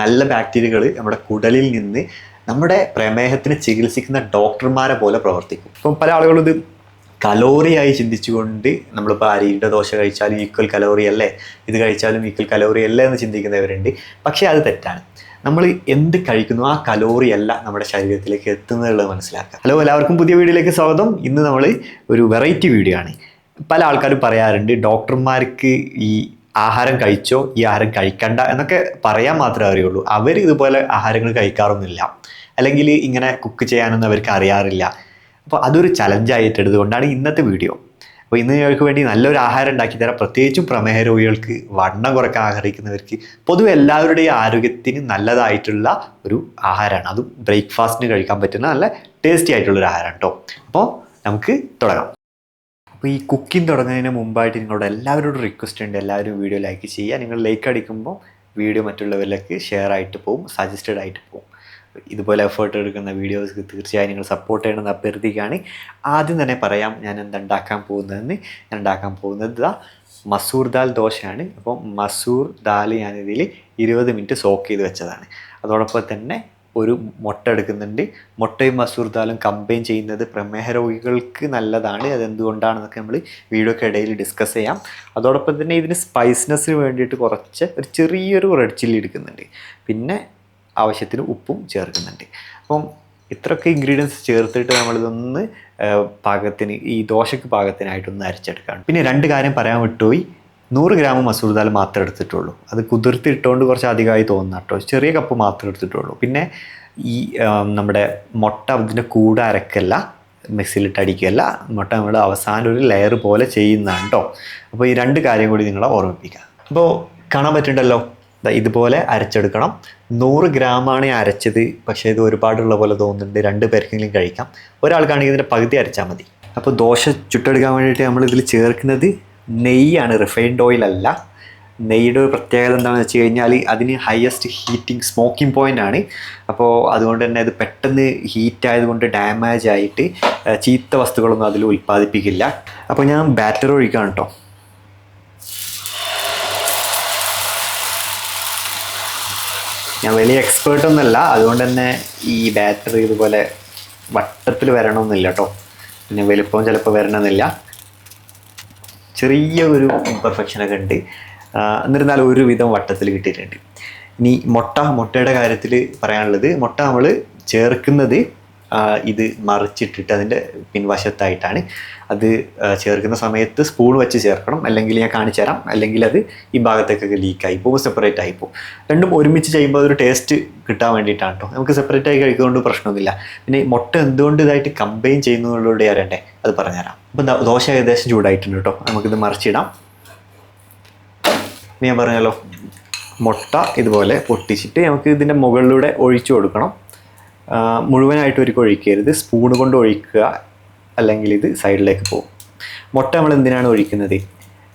നല്ല ബാക്ടീരിയകൾ നമ്മുടെ കുടലിൽ നിന്ന് നമ്മുടെ പ്രമേഹത്തിന് ചികിത്സിക്കുന്ന ഡോക്ടർമാരെ പോലെ പ്രവർത്തിക്കും. ഇപ്പം പല ആളുകളും ഇത് കലോറിയായി ചിന്തിച്ചുകൊണ്ട് നമ്മളിപ്പോൾ അരിയുടെ ദോശ കഴിച്ചാലും ഈക്വൽ കലോറി അല്ലേ? ഇത് കഴിച്ചാലും ഈക്വൽ കലോറി അല്ലേ എന്ന് ചിന്തിക്കുന്നവരുണ്ട്. പക്ഷേ അത് തെറ്റാണ്. നമ്മൾ എന്ത് കഴിക്കുന്നു ആ കലോറി അല്ല നമ്മുടെ ശരീരത്തിലേക്ക് എത്തുന്നതുള്ളത് മനസ്സിലാക്കുക. ഹലോ എല്ലാവർക്കും പുതിയ വീഡിയോയിലേക്ക് സ്വാഗതം. ഇന്ന് നമ്മൾ ഒരു വെറൈറ്റി വീഡിയോ ആണ്. പല ആൾക്കാരും പറയാറുണ്ട് ഡോക്ടർമാർക്ക് ഈ ആഹാരം കഴിച്ചോ? ഈ ആഹാരം കഴിക്കണ്ട എന്നൊക്കെ പറയാൻ മാത്രമേ അറിയുള്ളൂ. അവർ ഇതുപോലെ ആഹാരങ്ങൾ കഴിക്കാറൊന്നുമില്ല. അല്ലെങ്കിൽ ഇങ്ങനെ കുക്ക് ചെയ്യാനൊന്നും അവർക്ക് അറിയാറില്ല. അപ്പോൾ അതൊരു ചലഞ്ചായിട്ട് എടുത്തുകൊണ്ടാണ് ഇന്നത്തെ വീഡിയോ അപ്പോൾ ഇന്ന് ഞങ്ങൾക്ക് വേണ്ടി നല്ലൊരു ആഹാരം ഉണ്ടാക്കി തരാം. പ്രത്യേകിച്ചും പ്രമേഹ രോഗികൾക്ക് വണ്ണം കുറയ്ക്കാൻ ആഗ്രഹിക്കുന്നവർക്ക് പൊതുവെ എല്ലാവരുടെയും ആരോഗ്യത്തിന് നല്ലതായിട്ടുള്ള ഒരു ആഹാരമാണ്. അതും ബ്രേക്ക്ഫാസ്റ്റിന് കഴിക്കാൻ പറ്റുന്ന നല്ല ടേസ്റ്റി ആയിട്ടുള്ളൊരു ആഹാരം കേട്ടോ അപ്പോൾ നമുക്ക് തുടങ്ങാം. അപ്പോൾ ഈ കുക്കിംഗ് തുടങ്ങുന്നതിന് മുമ്പായിട്ട് നിങ്ങളോട് എല്ലാവരോടും റിക്വസ്റ്റ് ഉണ്ട്. എല്ലാവരും വീഡിയോ ലൈക്ക് ചെയ്യുക. നിങ്ങൾ ലൈക്ക് അടിക്കുമ്പോൾ വീഡിയോ മറ്റുള്ളവരിലേക്ക് ഷെയർ ആയിട്ട് പോകും സജസ്റ്റഡ് ആയിട്ട് പോകും ഇതുപോലെ എഫേർട്ട് എടുക്കുന്ന വീഡിയോസ് തീർച്ചയായും നിങ്ങൾ സപ്പോർട്ട് ചെയ്യണമെന്ന് അഭ്യർത്ഥിക്കുകയാണ്. ആദ്യം തന്നെ പറയാം ഞാൻ എന്താ ഉണ്ടാക്കാൻ പോകുന്നതെന്ന്. ഞാൻ ഉണ്ടാക്കാൻ പോകുന്നത് മസൂർ ദാൽ ദോശയാണ്. അപ്പോൾ മസൂർ ദാൽ ഞാനിതിൽ ഇരുപത് മിനിറ്റ് സോക്ക് ചെയ്ത് വെച്ചതാണ്. അതോടൊപ്പം തന്നെ ഒരു മുട്ട എടുക്കുന്നുണ്ട്. മുട്ടയും മസൂർ ദാലും കമ്പൈൻ ചെയ്യുന്നത് പ്രമേഹ രോഗികൾക്ക് നല്ലതാണ്. അതെന്തുകൊണ്ടാണെന്നൊക്കെ നമ്മൾ വീഡിയോക്ക് ഇടയിൽ ഡിസ്കസ് ചെയ്യാം. അതോടൊപ്പം തന്നെ ഇതിന് സ്പൈസ്നെസ്സിന് വേണ്ടിയിട്ട് കുറച്ച് ഒരു ചെറിയൊരു റെഡ് ചില്ലി എടുക്കുന്നുണ്ട്. പിന്നെ ആവശ്യത്തിന് ഉപ്പും ചേർക്കുന്നുണ്ട്. അപ്പം ഇത്രയൊക്കെ ഇൻഗ്രീഡിയൻസ് ചേർത്തിട്ട് നമ്മളിതൊന്ന് പാകത്തിന് ഈ ദോശയ്ക്ക് പാകത്തിനായിട്ടൊന്ന് അരച്ചെടുക്കാണ്. പിന്നെ രണ്ട് കാര്യം പറയാൻ വിട്ടുപോയി. നൂറ് ഗ്രാം മസൂർ ദാൽ മാത്രമേ എടുത്തിട്ടുള്ളൂ. അത് കുതിർത്തി ഇട്ടുകൊണ്ട് കുറച്ച് അധികമായി തോന്നുന്ന കേട്ടോ. ചെറിയ കപ്പ് മാത്രമേ എടുത്തിട്ടുള്ളൂ. പിന്നെ ഈ നമ്മുടെ മുട്ട അതിന്റെ കൂടെ അരക്കല്ല മിക്സിയിലിട്ട് അടിക്കുകയല്ല. മുട്ട നമ്മൾ അവസാനം ഒരു ലെയർ പോലെ ചെയ്യുന്നതാണ് കേട്ടോ. അപ്പോൾ ഈ രണ്ട് കാര്യം കൂടി നിങ്ങളെ ഓർമ്മിപ്പിക്കുക അപ്പോൾ കാണാൻ പറ്റുന്നുണ്ടല്ലോ? ഇതുപോലെ അരച്ചെടുക്കണം. നൂറ് ഗ്രാമാണ് അരച്ചത്. പക്ഷേ ഇത് ഒരുപാടുള്ള പോലെ തോന്നുന്നുണ്ട്. രണ്ട് പേർക്കെങ്കിലും കഴിക്കാം. ഒരാൾക്കാണെങ്കിൽ ഇതിന്റെ പകുതി അരച്ചാൽ മതി. അപ്പോൾ ദോശ ചുട്ടെടുക്കാൻ വേണ്ടിയിട്ട് നമ്മൾ ഇതിൽ ചേർക്കുന്നത് നെയ്യാണ് റിഫൈൻഡ് ഓയിൽ അല്ല. നെയ്യുടെ ഒരു പ്രത്യേകത എന്താണെന്ന് വെച്ച് കഴിഞ്ഞാൽ അതിന് ഹയസ്റ്റ് ഹീറ്റിംഗ് സ്മോക്കിംഗ് പോയിന്റ് ആണ്. അപ്പോൾ അതുകൊണ്ട് തന്നെ അത് പെട്ടെന്ന് ഹീറ്റ് ആയതുകൊണ്ട് ഡാമേജ് ആയിട്ട് ചീത്ത വസ്തുക്കളൊന്നും അതിൽ ഉൽപ്പാദിപ്പിക്കില്ല. അപ്പോൾ ഞാൻ ബാറ്ററി ഒഴിക്കാണ് കേട്ടോ ഞാൻ വലിയ എക്സ്പേർട്ട് ഒന്നുമല്ല അതുകൊണ്ട് തന്നെ ഈ ബാറ്ററി ഇതുപോലെ വട്ടത്തിൽ വരണമെന്നില്ല കേട്ടോ പിന്നെ വലുപ്പം ചിലപ്പോൾ വരണമെന്നില്ല. ചെറിയ ഒരു ഇമ്പർഫെക്ഷനൊക്കെ ഉണ്ട്. എന്നിരുന്നാലും ഒരുവിധം വട്ടത്തിൽ കിട്ടിയിട്ടുണ്ട്. ഇനി മുട്ട മുട്ടയുടെ കാര്യത്തിൽ പറയാനുള്ളത് മുട്ട നമ്മൾ ചേർക്കുന്നത് ഇത് മറിച്ചിട്ടിട്ട് അതിന്റെ പിൻവശത്തായിട്ടാണ്. അത് ചേർക്കുന്ന സമയത്ത് സ്പൂൺ വെച്ച് ചേർക്കണം. അല്ലെങ്കിൽ ഞാൻ കാണിച്ചു തരാം. അല്ലെങ്കിൽ അത് ഈ ഭാഗത്തേക്കൊക്കെ ലീക്കായി പോകും. സെപ്പറേറ്റ് ആയി പോകും. രണ്ടും ഒരുമിച്ച് ചെയ്യുമ്പോൾ അതൊരു ടേസ്റ്റ് കിട്ടാൻ വേണ്ടിയിട്ടാണ് കേട്ടോ നമുക്ക് സെപ്പറേറ്റ് ആയി കഴിക്കുന്നതുകൊണ്ട് പ്രശ്നമൊന്നുമില്ല. പിന്നെ മുട്ട എന്തുകൊണ്ട് ഇതായിട്ട് കമ്പൈൻ ചെയ്യുന്നതിലൂടെ അറിയണ്ടേ? അത് പറഞ്ഞുതരാം. അപ്പം ദാ ദോശ ഏകദേശം ചൂടായിട്ടുണ്ട് കേട്ടോ. നമുക്കിത് മറിച്ചിടാം. ഇനി ഞാൻ പറഞ്ഞല്ലോ മുട്ട ഇതുപോലെ പൊട്ടിച്ചിട്ട് നമുക്ക് ഇതിന്റെ മുകളിലൂടെ ഒഴിച്ചു കൊടുക്കണം. മുഴുവനായിട്ട് ഒരു ഒഴിക്കരുത്. സ്പൂൺ കൊണ്ട് ഒഴിക്കുക അല്ലെങ്കിൽ ഇത് സൈഡിലേക്ക് പോകും. മുട്ട നമ്മൾ എന്തിനാണ് ഒഴിക്കുന്നത്?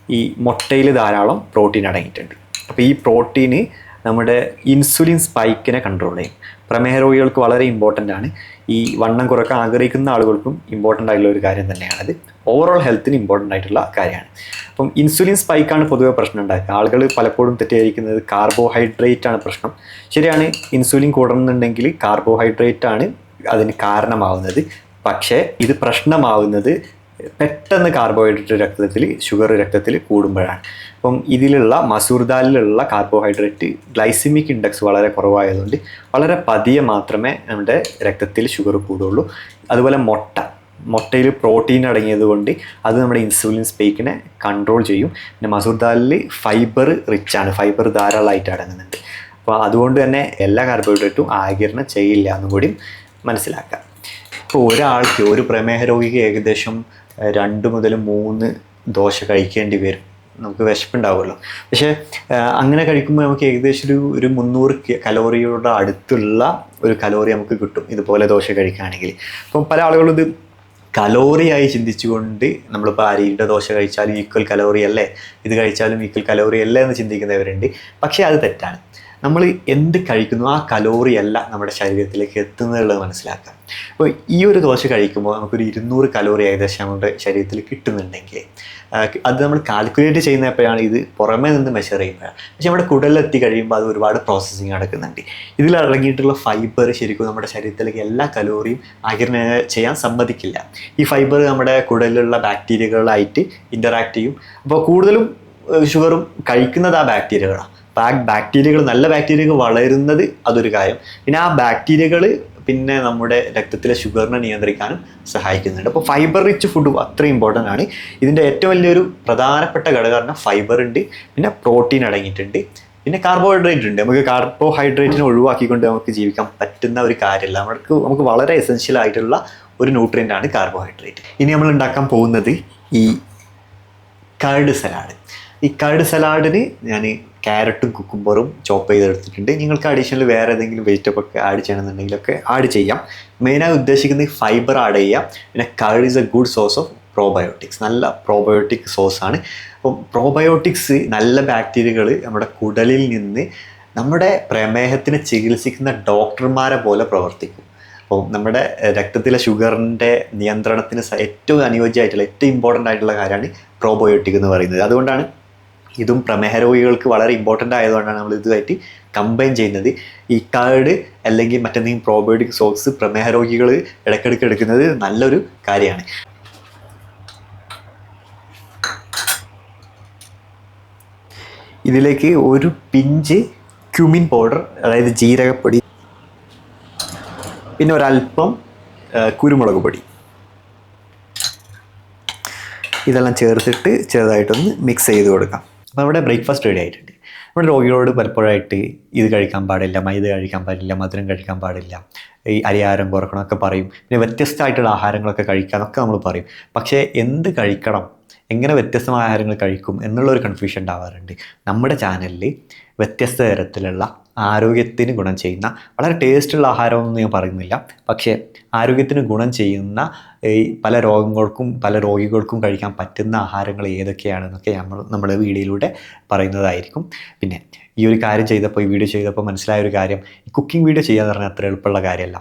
ഈ മുട്ടയിൽ ധാരാളം പ്രോട്ടീൻ അടങ്ങിയിട്ടുണ്ട്. അപ്പോൾ ഈ പ്രോട്ടീന് നമ്മുടെ ഇൻസുലിൻ സ്പൈക്കിനെ കൺട്രോൾ ചെയ്യും. പ്രമേഹ രോഗികൾക്ക് വളരെ ഇമ്പോർട്ടന്റ് ആണ്. ഈ വണ്ണം കുറയ്ക്കാൻ ആഗ്രഹിക്കുന്ന ആളുകൾക്കും ഇമ്പോർട്ടന്റ് ആയിട്ടുള്ള ഒരു കാര്യം തന്നെയാണത്. ഓവറോൾ ഹെൽത്തിന് ഇമ്പോർട്ടന്റ് ആയിട്ടുള്ള കാര്യമാണ്. അപ്പം ഇൻസുലിൻ സ്പൈക്കാണ് പൊതുവെ പ്രശ്നം ഉണ്ടാക്കുക. ആളുകൾ പലപ്പോഴും തെറ്റിദ്ധരിക്കുന്നത് കാർബോഹൈഡ്രേറ്റ് ആണ് പ്രശ്നം. ശരിയാണ് ഇൻസുലിൻ കൂടണമെന്നുണ്ടെങ്കിൽ കാർബോഹൈഡ്രേറ്റ് ആണ് അതിന് കാരണമാവുന്നത്. പക്ഷേ ഇത് പ്രശ്നമാവുന്നത് പെട്ടെന്ന് കാർബോഹൈഡ്രേറ്റ് രക്തത്തിൽ ഷുഗർ രക്തത്തിൽ കൂടുമ്പോഴാണ്. അപ്പം ഇതിലുള്ള മസൂർ ദാലിലുള്ള കാർബോഹൈഡ്രേറ്റ് ഗ്ലൈസിമിക് ഇൻഡെക്സ് വളരെ കുറവായതുകൊണ്ട് വളരെ പതിയെ മാത്രമേ നമ്മുടെ രക്തത്തിൽ ഷുഗർ കൂടുള്ളൂ അതുപോലെ മുട്ട. മുട്ടയിൽ പ്രോട്ടീൻ അടങ്ങിയത് കൊണ്ട് അത് നമ്മുടെ ഇൻസുലിൻ സ്പേക്കിനെ കൺട്രോൾ ചെയ്യും. പിന്നെ മസൂർ ദാലിൽ ഫൈബർ റിച്ച് ആണ്. ഫൈബർ ധാരാളമായിട്ട് അടങ്ങുന്നുണ്ട്. അപ്പോൾ അതുകൊണ്ട് തന്നെ എല്ലാ കാർബോഹൈഡ്രേറ്റും ആകിരണം ചെയ്യില്ല എന്നും കൂടി മനസ്സിലാക്കാം. ഇപ്പോൾ ഒരാൾക്ക് ഒരു പ്രമേഹ രോഗിക്ക് ഏകദേശം രണ്ട് മുതൽ മൂന്ന് ദോശ കഴിക്കേണ്ടി വരും. നമുക്ക് വിശപ്പുണ്ടാവുമല്ലോ. പക്ഷേ അങ്ങനെ കഴിക്കുമ്പോൾ നമുക്ക് ഏകദേശം ഒരു ഒരു മുന്നൂറ് കലോറിയുടെ അടുത്തുള്ള ഒരു കലോറി നമുക്ക് കിട്ടും ഇതുപോലെ ദോശ കഴിക്കുകയാണെങ്കിൽ അപ്പം പല ആളുകളും ഇത് കലോറിയായി ചിന്തിച്ചുകൊണ്ട് നമ്മളിപ്പോൾ അരിയുടെ ദോശ കഴിച്ചാലും ഈക്വൽ കലോറി അല്ലേ? ഇത് കഴിച്ചാലും ഈക്വൽ കലോറി അല്ലേ എന്ന് ചിന്തിക്കുന്നവരുണ്ട്. പക്ഷേ അത് തെറ്റാണ്. നമ്മൾ എന്ത് കഴിക്കുന്നു? ആ കലോറി അല്ല നമ്മുടെ ശരീരത്തിലേക്ക് എത്തുന്നതുള്ളത് മനസ്സിലാക്കാം. അപ്പോൾ ഈ ഒരു ദോശ കഴിക്കുമ്പോൾ നമുക്കൊരു ഇരുന്നൂറ് കലോറി ഏകദേശം നമ്മുടെ ശരീരത്തിൽ കിട്ടുന്നുണ്ടെങ്കിൽ അത് നമ്മൾ കാൽക്കുലേറ്റ് ചെയ്യുന്ന എപ്പോഴാണ്? ഇത് പുറമേ നിന്ന് മെഷർ ചെയ്യുമ്പോഴാണ്. പക്ഷേ നമ്മുടെ കുടലിലെത്തി കഴിയുമ്പോൾ അത് ഒരുപാട് പ്രോസസ്സിങ് നടക്കുന്നുണ്ട്. ഇതിൽ അടങ്ങിയിട്ടുള്ള ഫൈബർ ശരിക്കും നമ്മുടെ ശരീരത്തിലേക്ക് എല്ലാ കലോറിയും ആകിരണം ചെയ്യാൻ സമ്മതിക്കില്ല. ഈ ഫൈബർ നമ്മുടെ കുടലിലുള്ള ബാക്ടീരിയകളായിട്ട് ഇന്ററാക്ട് ചെയ്യും. അപ്പോൾ കൂടുതലും ഷുഗറും കഴിക്കുന്നത് ആ ബാക്ടീരിയകളാണ് ബാക്ടീരിയകൾ നല്ല ബാക്ടീരിയകൾ വളരുന്നത് അതൊരു കാര്യം. പിന്നെ ആ ബാക്ടീരിയകൾ പിന്നെ നമ്മുടെ രക്തത്തിലെ ഷുഗറിനെ നിയന്ത്രിക്കാനും സഹായിക്കുന്നുണ്ട്. അപ്പോൾ ഫൈബർ റിച്ച് ഫുഡ് അത്ര ഇമ്പോർട്ടന്റ് ആണ്. ഇതിന്റെ ഏറ്റവും വലിയൊരു പ്രധാനപ്പെട്ട ഘടകം ഫൈബർ ഉണ്ട്. പിന്നെ പ്രോട്ടീൻ അടങ്ങിയിട്ടുണ്ട്. പിന്നെ കാർബോഹൈഡ്രേറ്റ് ഉണ്ട്. നമുക്ക് കാർബോഹൈഡ്രേറ്റിനെ ഒഴിവാക്കിക്കൊണ്ട് നമുക്ക് ജീവിക്കാൻ പറ്റുന്ന ഒരു കാര്യമല്ല. നമുക്ക് നമുക്ക് വളരെ എസെൻഷ്യൽ ആയിട്ടുള്ള ഒരു ന്യൂട്രിയന്റ് ആണ് കാർബോഹൈഡ്രേറ്റ് ഇനി നമ്മൾ ഉണ്ടാക്കാൻ പോകുന്നത് ഈ കർഡ് സലാഡ് ഈ കർഡ് സലാഡിന് ഞാൻ ക്യാരറ്റും കുക്കുംബറും ചോപ്പ് ചെയ്തെടുത്തിട്ടുണ്ട്. നിങ്ങൾക്ക് അഡീഷണൽ വേറെ ഏതെങ്കിലും വെജിറ്റബിൾ ഒക്കെ ആഡ് ചെയ്യണമെന്നുണ്ടെങ്കിലൊക്കെ ആഡ് ചെയ്യാം. മെയിനായി ഉദ്ദേശിക്കുന്നത് ഫൈബർ ആഡ് ചെയ്യാം. പിന്നെ curd is a good source of probiotics നല്ല പ്രോബയോട്ടിക് സോഴ്സാണ് അപ്പം പ്രോബയോട്ടിക്സ് നല്ല ബാക്ടീരിയകൾ നമ്മുടെ കുടലിൽ നിന്ന് നമ്മുടെ പ്രമേഹത്തിനെ ചികിത്സിക്കുന്ന ഡോക്ടർമാരെ പോലെ പ്രവർത്തിക്കും. അപ്പോൾ നമ്മുടെ രക്തത്തിലെ ഷുഗറിന്റെ നിയന്ത്രണത്തിന് ഏറ്റവും അനുയോജ്യമായിട്ടുള്ള ഏറ്റവും ഇമ്പോർട്ടന്റ് ആയിട്ടുള്ള കാര്യമാണ് പ്രോബയോട്ടിക് എന്ന് പറയുന്നത്. അതുകൊണ്ടാണ് ഇതും പ്രമേഹ രോഗികൾക്ക് വളരെ ഇമ്പോർട്ടന്റ് ആയതുകൊണ്ടാണ് നമ്മൾ ഇതുമായിട്ട് കമ്പൈൻ ചെയ്യുന്നത്. ഈ കാർഡ് അല്ലെങ്കിൽ മറ്റെന്തെങ്കിലും പ്രോബയോട്ടിക് സോക്സ് പ്രമേഹ രോഗികൾ ഇടയ്ക്കിടയ്ക്ക് എടുക്കുന്നത് നല്ലൊരു കാര്യമാണ്. ഇതിലേക്ക് ഒരു പിഞ്ച് ക്യുമിൻ പൗഡർ അതായത് ജീരകപ്പൊടി പിന്നെ ഒരല്പം കുരുമുളക് പൊടി. ഇതെല്ലാം ചേർത്തിട്ട് ചെറുതായിട്ടൊന്ന് മിക്സ് ചെയ്ത് കൊടുക്കാം. അപ്പോൾ അവിടെ ബ്രേക്ക്ഫാസ്റ്റ് റെഡി ആയിട്ടുണ്ട്. നമ്മുടെ രോഗികളോട് പലപ്പോഴായിട്ട് ഇത് കഴിക്കാൻ പാടില്ല മൈദ കഴിക്കാൻ പാടില്ല മധുരം കഴിക്കാൻ പാടില്ല ഈ അരിയാഹാരം കുറക്കണമൊക്കെ പറയും. പിന്നെ വ്യത്യസ്തമായിട്ടുള്ള ആഹാരങ്ങളൊക്കെ കഴിക്കാനൊക്കെ നമ്മൾ പറയും. പക്ഷേ എന്ത് കഴിക്കണം എങ്ങനെ വ്യത്യസ്തമായ ആഹാരങ്ങൾ കഴിക്കും എന്നുള്ളൊരു കൺഫ്യൂഷൻ ഉണ്ടാവാറുണ്ട്. നമ്മുടെ ചാനലിൽ വ്യത്യസ്ത തരത്തിലുള്ള ആരോഗ്യത്തിന് ഗുണം ചെയ്യുന്ന വളരെ ടേസ്റ്റുള്ള ആഹാരമൊന്നും ഞാൻ പറയുന്നില്ല. പക്ഷേ ആരോഗ്യത്തിന് ഗുണം ചെയ്യുന്ന ഈ പല രോഗങ്ങൾക്കും പല രോഗികൾക്കും കഴിക്കാൻ പറ്റുന്ന ആഹാരങ്ങൾ ഏതൊക്കെയാണെന്നൊക്കെ നമ്മൾ നമ്മുടെ വീഡിയോയിലൂടെ പറയുന്നതായിരിക്കും. പിന്നെ ഈ ഒരു കാര്യം ചെയ്തപ്പോൾ ഈ വീഡിയോ ചെയ്തപ്പോൾ മനസ്സിലായ ഒരു കാര്യം ഈ കുക്കിംഗ് വീഡിയോ ചെയ്യുക എന്ന് പറഞ്ഞാൽ അത്ര എളുപ്പമുള്ള കാര്യമല്ല.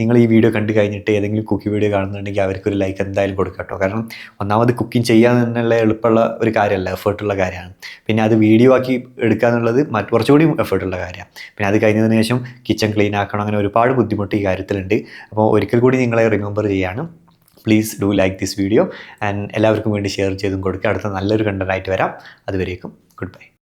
നിങ്ങൾ ഈ വീഡിയോ കണ്ടു കഴിഞ്ഞിട്ട് ഏതെങ്കിലും കുക്കിംഗ് വീഡിയോ കാണുന്നുണ്ടെങ്കിൽ അവർക്കൊരു ലൈക്ക് എന്തായാലും കൊടുക്കുക കേട്ടോ. കാരണം ഒന്നാമത് കുക്കിംഗ് ചെയ്യാൻ തന്നെയുള്ള എളുപ്പമുള്ള ഒരു കാര്യമല്ല എഫേർട്ടുള്ള കാര്യമാണ്. പിന്നെ അത് വീഡിയോ ആക്കി എടുക്കുക എന്നുള്ളത് മറ്റ് കുറച്ചുകൂടി എഫേർട്ടുള്ള കാര്യമാണ്. പിന്നെ അത് കഴിഞ്ഞതിന് ശേഷം കിച്ചൺ ക്ലീൻ ആക്കണം അങ്ങനെ ഒരുപാട് ബുദ്ധിമുട്ട് ഈ കാര്യത്തിലുണ്ട്. അപ്പോൾ ഒരിക്കൽ കൂടി നിങ്ങളെ റിമെമ്പർ ചെയ്യാണ്. Please do like this video and എല്ലാവർക്കും വേണ്ടി ഷെയർ ചെയ്തും കൊടുക്കുക അടുത്ത നല്ലൊരു കണ്ടന്റായിട്ട് വരാം. അതുവരേക്കും ഗുഡ് ബൈ